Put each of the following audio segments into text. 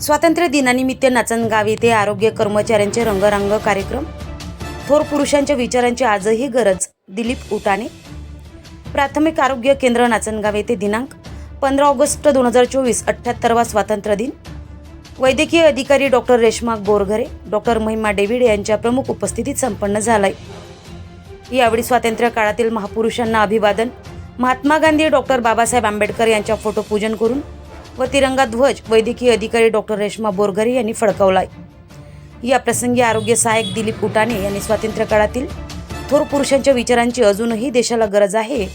स्वातंत्र्य दिनानिमित्त नाचनगाव येथे आरोग्य कर्मचाऱ्यांचे रंगरंग कार्यक्रम. थोर पुरुषांच्या विचारांची आजही गरज दिलीप उटाणे. प्राथमिक आरोग्य केंद्र नाचनगाव येथे दिनांक पंधरा ऑगस्ट दोन हजार चोवीस अठ्ठ्याहत्तरवा स्वातंत्र्य दिन. वैद्यकीय अधिकारी doctor Reshma Borghare doctor Mahima David यांच्या प्रमुख उपस्थितीत संपन्न झालाय. यावेळी स्वातंत्र्य काळातील महापुरुषांना अभिवादन. महात्मा गांधी डॉक्टर बाबासाहेब आंबेडकर यांच्या फोटो पूजन करून व तिरंगा ध्वज वैद्यकीय अधिकारी डॉक्टर रेश्मा बोरघरे यांनी फडकवला या प्रसंगी आरोग्य सहाय्यक दिलीप उटाणे यांनी स्वातंत्र्य काळातील थोर पुरुषांच्या विचारांची अजूनही देशाला गरज आहे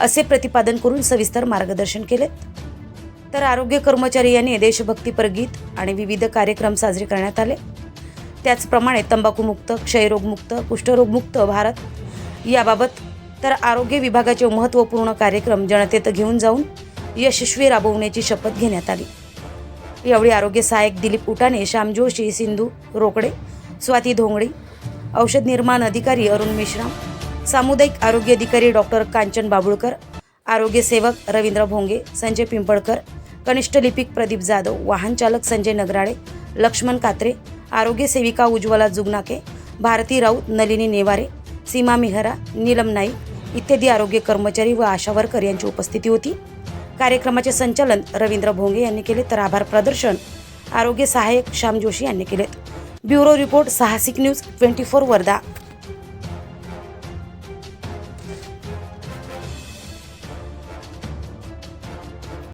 असे प्रतिपादन करून सविस्तर मार्गदर्शन केले. तर आरोग्य कर्मचारी यांनी देशभक्तीपर गीत आणि विविध कार्यक्रम साजरे करण्यात आले. त्याचप्रमाणे तंबाखूमुक्त क्षयरोगमुक्त कुष्ठरोगमुक्त भारत याबाबत तर आरोग्य विभागाचे महत्त्वपूर्ण कार्यक्रम जनतेत घेऊन जाऊन यशस्वी राबवण्याची शपथ घेण्यात आली. यावेळी आरोग्य सहाय्यक दिलीप उटाने श्याम जोशी सिंधू रोकडे स्वाती धोंगडे औषध निर्माण अधिकारी अरुण मेश्राम सामुदायिक आरोग्य अधिकारी डॉक्टर कांचन बाबुळकर आरोग्य सेवक रवींद्र भोंगे संजय पिंपळकर कनिष्ठ लिपिक प्रदीप जाधव वाहन चालक संजय नगराळे लक्ष्मण कात्रे आरोग्य सेविका उज्ज्वला जुगनाके भारती राऊत नलिनी नेवारे सीमा मेहरा नीलम नाईक इत्यादी आरोग्य कर्मचारी व आशा वर्कर यांची उपस्थिती होती. कार्यक्रमाचे संचालन रवींद्र भोंगे यांनी केले तर आभार प्रदर्शन आरोग्य सहाय्यक श्याम जोशी यांनी केलेत. Bureau report Sahasik news twenty four Wardha.